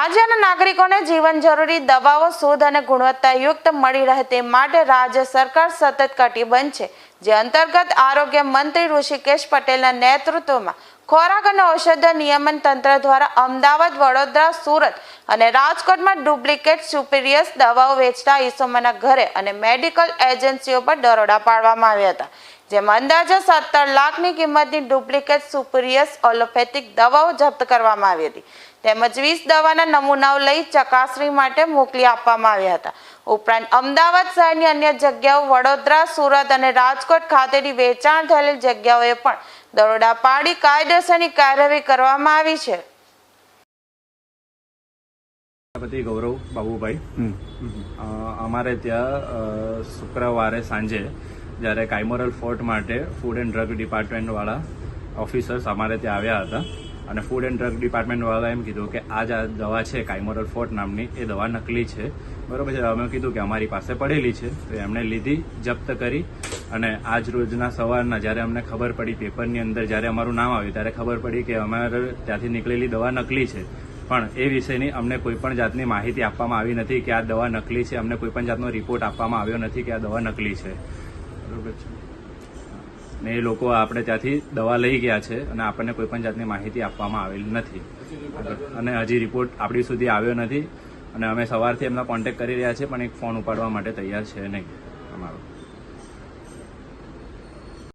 નાગરિકોને જીવન જરૂરી દવાઓ શુદ્ધ અને ગુણવત્તાયુક્ત મળી રહે તે માટે રાજ્ય સરકાર સતત કટિબંધ છે, જે અંતર્ગત આરોગ્ય મંત્રી ઋષિકેશ પટેલના નેતૃત્વમાં ખોરાક અને ઔષધ નિયમન તંત્ર દ્વારા અમદાવાદ, વડોદરા, સુરત અને રાજકોટમાં ડુપ્લિકેટ સુપિરિયસ દવાઓ વેચતા ઈસમોના ઘરે અને મેડિકલ એજન્સીઓ પર દરોડા પાડવામાં આવ્યા હતા. જેમાં અંદાજે સત્તર લાખની કિંમતની ડુપ્લિકેટ સુપિરિયસ ઓલોપેથિક દવાઓ જપ્ત કરવામાં આવી હતી. તેમજ વીસ દવાના નમૂનાઓ લઈ ચકાસણી માટે મોકલી આપવામાં આવ્યા હતા. ઉપરાંત અમદાવાદ શહેરની અન્ય જગ્યાઓ વડોદરા સુરત અને રાજકોટ ખાતેની વેચાણ થયેલી જગ્યાઓએ પણ દરોડા પાડી કાયદેસરની કાર્યવાહી કરવામાં આવી છે. પતિ ગૌરવ બાબુભાઈ. અમારે ત્યાં શુક્રવારે સાંજે જ્યારે કાઇમોરલ ફોર્ટ માટે ફૂડ એન્ડ ડ્રગ ડિપાર્ટમેન્ટવાળા ઓફિસર્સ અમારે ત્યાં આવ્યા હતા. અને ફૂડ એન્ડ ડ્રગ ડિપાર્ટમેન્ટવાળા એમ કીધું કે આ જ દવા છે કાઇમોરલ ફોર્ટ નામની, એ દવા નકલી છે. બરોબર છે, અમે કીધું કે અમારી પાસે પડેલી છે. તો એમણે લીધી, જપ્ત કરી. અને આજ રોજના સવારના જ્યારે અમને ખબર પડી પેપરની અંદર, જ્યારે અમારું નામ આવ્યું, ત્યારે ખબર પડી કે અમારે ત્યાંથી નીકળેલી દવા નકલી છે. પણ એ વિશેની અમને કોઈ પણ જાતની માહિતી આપવામાં આવી નથી કે આ દવા નકલી છે. અમને કોઈ પણ જાતનો રિપોર્ટ આપવામાં આવ્યો નથી કે આ દવા નકલી છે. બરોબર છે. ને એ લોકો આપણે ત્યાંથી દવા લઈ ગયા છે અને આપણને કોઈ પણ જાતની માહિતી આપવામાં આવેલી નથી. અને હજી રિપોર્ટ આપણી સુધી આવ્યો નથી. અને અમે સવારથી એમના કોન્ટેક્ટ કરી રહ્યા છીએ, પણ એક ફોન ઉપાડવા માટે તૈયાર છે નહીં. અમારો.